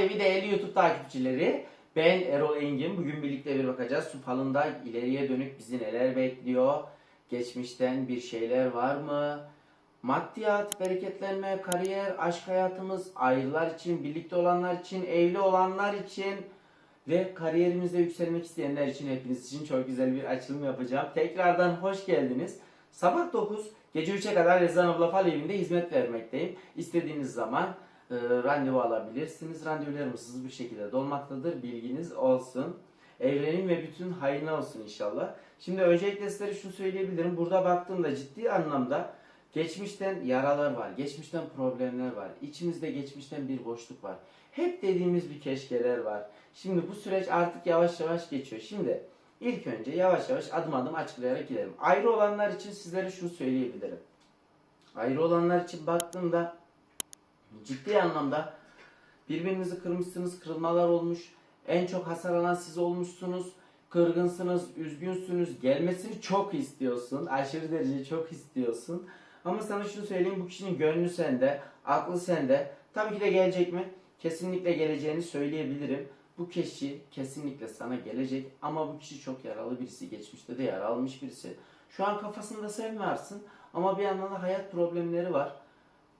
Lafal Evi değerli YouTube takipçileri. Ben Erol Engin. Bugün birlikte bir bakacağız. Supal'ında ileriye dönük bizi neler bekliyor? Geçmişten bir şeyler var mı? Maddiyat, bereketlenme, kariyer, aşk hayatımız, ayrılar için, birlikte olanlar için, evli olanlar için ve kariyerimizde yükselmek isteyenler için hepiniz için çok güzel bir açılım yapacağım. Tekrardan hoş geldiniz. Sabah 9, gece 3'e kadar Rezan Abla Fal evinde hizmet vermekteyim. İstediğiniz zaman e, randevu alabilirsiniz. Randevularımız hızlı bir şekilde dolmaktadır. Bilginiz olsun. Evrenin ve bütün hayrına olsun inşallah. Şimdi öncelikle sizlere şunu söyleyebilirim. Burada baktığımda ciddi anlamda geçmişten yaralar var. Geçmişten problemler var. İçimizde geçmişten bir boşluk var. Hep dediğimiz bir keşkeler var. Şimdi bu süreç artık yavaş yavaş geçiyor. Şimdi ilk önce yavaş yavaş adım adım açıklayarak gidelim. Ayrı olanlar için sizlere şunu söyleyebilirim. Ayrı olanlar için baktığımda ciddi anlamda birbirinizi kırmışsınız, kırılmalar olmuş. En çok hasar alan siz olmuşsunuz. Kırgınsınız, üzgünsünüz. Gelmesini çok istiyorsun. Aşırı derece çok istiyorsun. Ama sana şunu söyleyeyim bu kişinin gönlü sende, aklı sende. Tabii ki de gelecek mi? Kesinlikle geleceğini söyleyebilirim. Bu kişi kesinlikle sana gelecek ama bu kişi çok yaralı birisi. Geçmişte de yara almış birisi. Şu an kafasında varsın ama bir yandan da hayat problemleri var.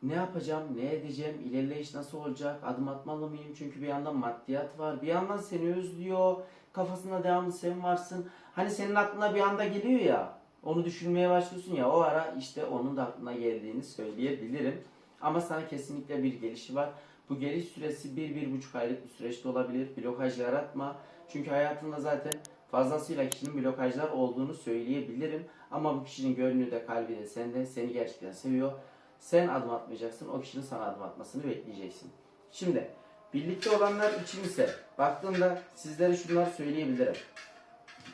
Ne yapacağım, ne edeceğim, ilerleyiş nasıl olacak, adım atmalı mıyım? Çünkü bir yandan maddiyat var, bir yandan seni özlüyor, kafasında devamlı sen varsın. Hani senin aklına bir anda geliyor ya, onu düşünmeye başlıyorsun ya, o ara işte onun da aklına geldiğini söyleyebilirim. Ama sana kesinlikle bir gelişi var. Bu geliş süresi bir, bir buçuk aylık bir süreçte olabilir. Blokaj yaratma. Çünkü hayatında zaten fazlasıyla kişinin blokajlar olduğunu söyleyebilirim. Ama bu kişinin gönlü de kalbi de sende. Seni gerçekten seviyor. Sen adım atmayacaksın. O kişinin sana adım atmasını bekleyeceksin. Şimdi birlikte olanlar için ise baktığımda sizlere şunları söyleyebilirim.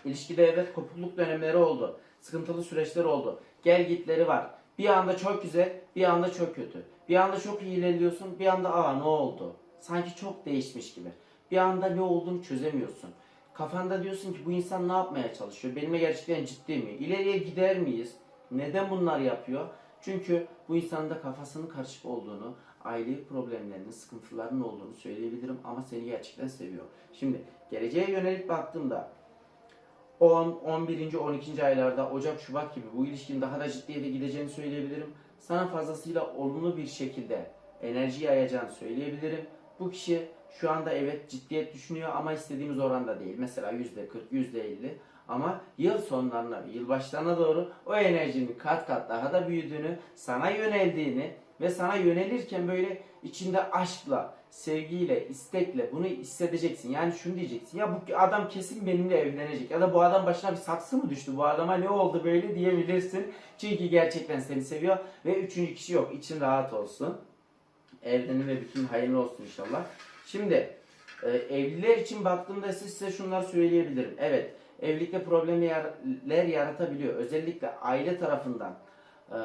İlişkide evet kopukluk dönemleri oldu. Sıkıntılı süreçler oldu. Gel gitleri var. Bir anda çok güzel, bir anda çok kötü. Bir anda çok iyi ilerliyorsun, bir anda aa ne oldu? Sanki çok değişmiş gibi. Bir anda ne olduğunu çözemiyorsun. Kafanda diyorsun ki bu insan ne yapmaya çalışıyor? Benimle gerçekten ciddi mi? İleriye gider miyiz? Neden bunlar yapıyor? Çünkü bu insanın da kafasının karışık olduğunu, ailevi problemlerinin, sıkıntılarının olduğunu söyleyebilirim ama seni gerçekten seviyor. Şimdi geleceğe yönelik baktığımda 10, 11. 12. aylarda Ocak, Şubat gibi bu ilişkinin daha da ciddiye de gideceğini söyleyebilirim. Sana fazlasıyla olumlu bir şekilde enerji yayacağını söyleyebilirim. Bu kişi şu anda evet ciddiyet düşünüyor ama istediğimiz oranda değil. Mesela %40, %50 ama yıl sonlarına, yıl başlarına doğru o enerjinin kat kat daha da büyüdüğünü, sana yöneldiğini ve sana yönelirken böyle içinde aşkla, sevgiyle, istekle bunu hissedeceksin. Yani şunu diyeceksin. Ya bu adam kesin benimle evlenecek. Ya da bu adam başına bir saksı mı düştü? Bu adama ne oldu böyle diyebilirsin. Çünkü gerçekten seni seviyor. Ve üçüncü kişi yok. İçin rahat olsun. Evrenin ve bütün hayırlı olsun inşallah. Şimdi e, evliler için baktığımda size şunları söyleyebilirim. Evet evlilikte problemler yaratabiliyor. Özellikle aile tarafından e,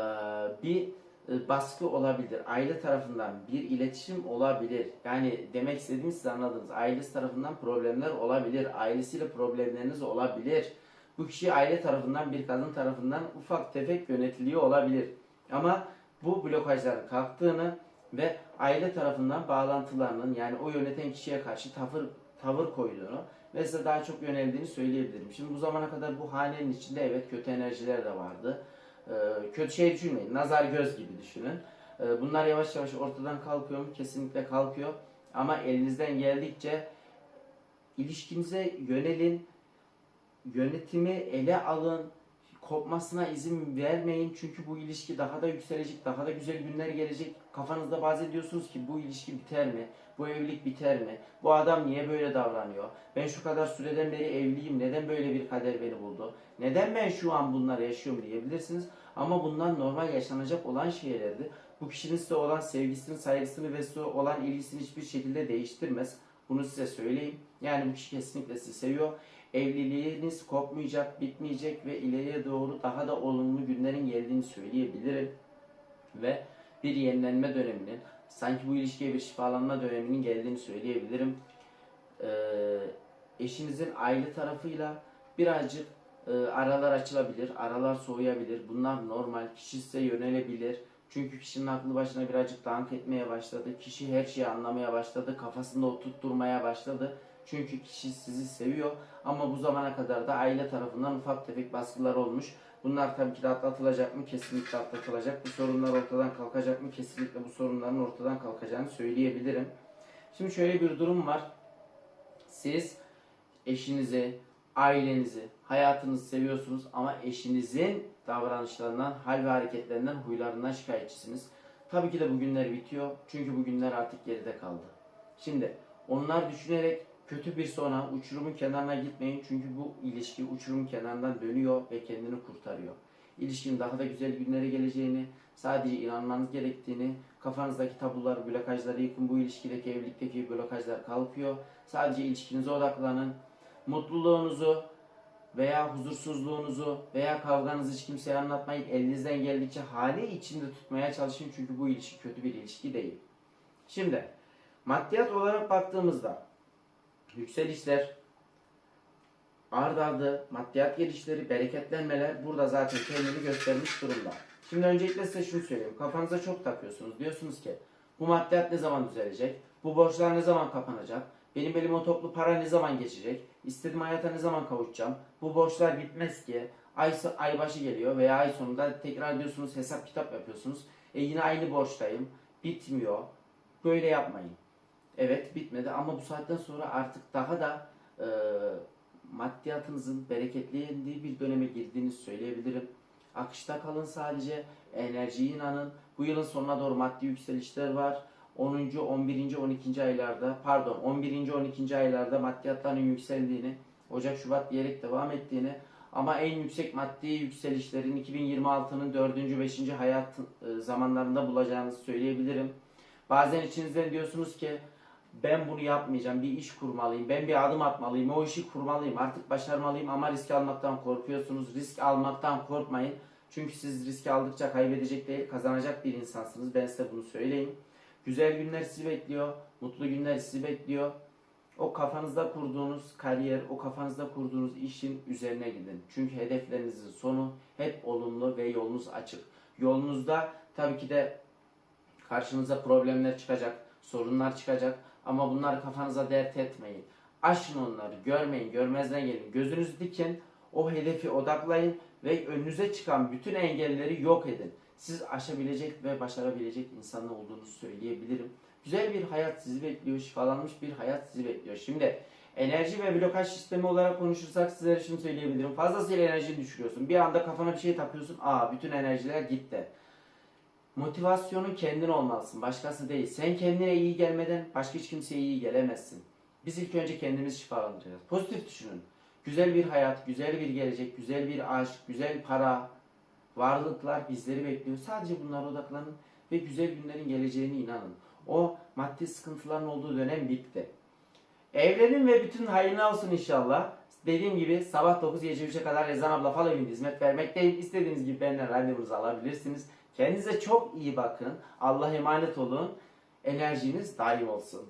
bir e, baskı olabilir. Aile tarafından bir iletişim olabilir. Yani demek istediğimi siz anladınız. Ailesi tarafından problemler olabilir. Ailesiyle problemleriniz olabilir. Bu kişi aile tarafından bir kadın tarafından ufak tefek yönetiliyor olabilir. Ama bu blokajların kalktığını ve aile tarafından bağlantılarının yani o yöneten kişiye karşı tavır tavır koyduğunu ve size daha çok yöneldiğini söyleyebilirim. Şimdi bu zamana kadar bu hanenin içinde evet kötü enerjiler de vardı. Ee, kötü şey düşünmeyin. Nazar göz gibi düşünün. Ee, bunlar yavaş yavaş ortadan kalkıyor mu? Kesinlikle kalkıyor. Ama elinizden geldikçe ilişkinize yönelin. Yönetimi ele alın. Kopmasına izin vermeyin. Çünkü bu ilişki daha da yükselecek. Daha da güzel günler gelecek. Kafanızda bazen diyorsunuz ki bu ilişki biter mi? Bu evlilik biter mi? Bu adam niye böyle davranıyor? Ben şu kadar süreden beri evliyim. Neden böyle bir kader beni buldu? Neden ben şu an bunları yaşıyorum diyebilirsiniz. Ama bunlar normal yaşanacak olan şeylerdi. Bu kişinin size olan sevgisini, saygısını ve size olan ilgisini hiçbir şekilde değiştirmez. Bunu size söyleyeyim. Yani bu kişi kesinlikle sizi seviyor. Evliliğiniz kopmayacak, bitmeyecek ve ileriye doğru daha da olumlu günlerin geldiğini söyleyebilirim. Ve bir yenilenme döneminin, sanki bu ilişkiye bir şifalanma döneminin geldiğini söyleyebilirim. Ee, eşinizin aile tarafıyla birazcık e, aralar açılabilir, aralar soğuyabilir. Bunlar normal. Kişi size yönelebilir. Çünkü kişinin aklı başına birazcık dağınık etmeye başladı. Kişi her şeyi anlamaya başladı. Kafasında oturtturmaya başladı. Çünkü kişi sizi seviyor. Ama bu zamana kadar da aile tarafından ufak tefek baskılar olmuş. Bunlar tabii ki de atlatılacak mı? Kesinlikle atlatılacak. Bu sorunlar ortadan kalkacak mı? Kesinlikle bu sorunların ortadan kalkacağını söyleyebilirim. Şimdi şöyle bir durum var. Siz eşinizi, ailenizi, hayatınızı seviyorsunuz ama eşinizin davranışlarından, hal ve hareketlerinden, huylarından şikayetçisiniz. Tabii ki de bu günler bitiyor. Çünkü bu günler artık geride kaldı. Şimdi onlar düşünerek kötü bir sona, uçurumun kenarına gitmeyin. Çünkü bu ilişki uçurumun kenarından dönüyor ve kendini kurtarıyor. İlişkinin daha da güzel günlere geleceğini, sadece inanmanız gerektiğini, kafanızdaki tabuları, blokajları yıkın. Bu ilişkideki, evlilikteki blokajlar kalkıyor. Sadece ilişkinize odaklanın. Mutluluğunuzu veya huzursuzluğunuzu veya kavganızı hiç kimseye anlatmayın. Elinizden geldikçe hane içinde tutmaya çalışın. Çünkü bu ilişki kötü bir ilişki değil. Şimdi maddiyat olarak baktığımızda yükselişler, ard ardı maddiyat gelişleri, bereketlenmeler burada zaten kendini göstermiş durumda. Şimdi öncelikle size şunu söyleyeyim. Kafanıza çok takıyorsunuz. Diyorsunuz ki bu maddiyat ne zaman düzelecek? Bu borçlar ne zaman kapanacak? Benim elime toplu para ne zaman geçecek? İstediğim hayata ne zaman kavuşacağım? Bu borçlar bitmez ki. Ay, ay başı geliyor veya ay sonunda tekrar diyorsunuz hesap kitap yapıyorsunuz. E yine aynı borçtayım. Bitmiyor. Böyle yapmayın. Evet bitmedi ama bu saatten sonra artık daha da e, maddiyatınızın bereketlendiği bir döneme girdiğini söyleyebilirim. Akışta kalın sadece, enerjiye inanın. Bu yılın sonuna doğru maddi yükselişler var. 10. 11. 12. aylarda pardon 11. 12. aylarda maddiyatların yükseldiğini Ocak Şubat diyerek devam ettiğini ama en yüksek maddi yükselişlerin 2026'nın 4. 5. hayat e, zamanlarında bulacağınızı söyleyebilirim. Bazen içinizden diyorsunuz ki ben bunu yapmayacağım, bir iş kurmalıyım, ben bir adım atmalıyım, o işi kurmalıyım, artık başarmalıyım ama risk almaktan korkuyorsunuz. Risk almaktan korkmayın. Çünkü siz risk aldıkça kaybedecek değil, kazanacak bir insansınız. Ben size bunu söyleyeyim. Güzel günler sizi bekliyor, mutlu günler sizi bekliyor. O kafanızda kurduğunuz kariyer, o kafanızda kurduğunuz işin üzerine gidin. Çünkü hedeflerinizin sonu hep olumlu ve yolunuz açık. Yolunuzda tabii ki de karşınıza problemler çıkacak, sorunlar çıkacak ama bunları kafanıza dert etmeyin. Aşın onları, görmeyin, görmezden gelin. Gözünüzü dikin, o hedefi odaklayın ve önünüze çıkan bütün engelleri yok edin. Siz aşabilecek ve başarabilecek insanlar olduğunuzu söyleyebilirim. Güzel bir hayat sizi bekliyor, şifalanmış bir hayat sizi bekliyor. Şimdi enerji ve blokaj sistemi olarak konuşursak sizlere şunu söyleyebilirim. Fazlasıyla enerjini düşürüyorsun. Bir anda kafana bir şey takıyorsun. Aa bütün enerjiler gitti. Motivasyonun kendin olmalısın. Başkası değil. Sen kendine iyi gelmeden başka hiç kimseye iyi gelemezsin. Biz ilk önce kendimizi şifalandıracağız. Pozitif düşünün. Güzel bir hayat, güzel bir gelecek, güzel bir aşk, güzel para, varlıklar bizleri bekliyor. Sadece bunlara odaklanın ve güzel günlerin geleceğine inanın. O maddi sıkıntıların olduğu dönem bitti. Evlenin ve bütün hayırlı olsun inşallah. Dediğim gibi sabah 9 gece 3'e kadar Ezan abla falan evinde hizmet vermekteyim. İstediğiniz gibi benden randevunuzu alabilirsiniz. Kendinize çok iyi bakın. Allah'a emanet olun. Enerjiniz daim olsun.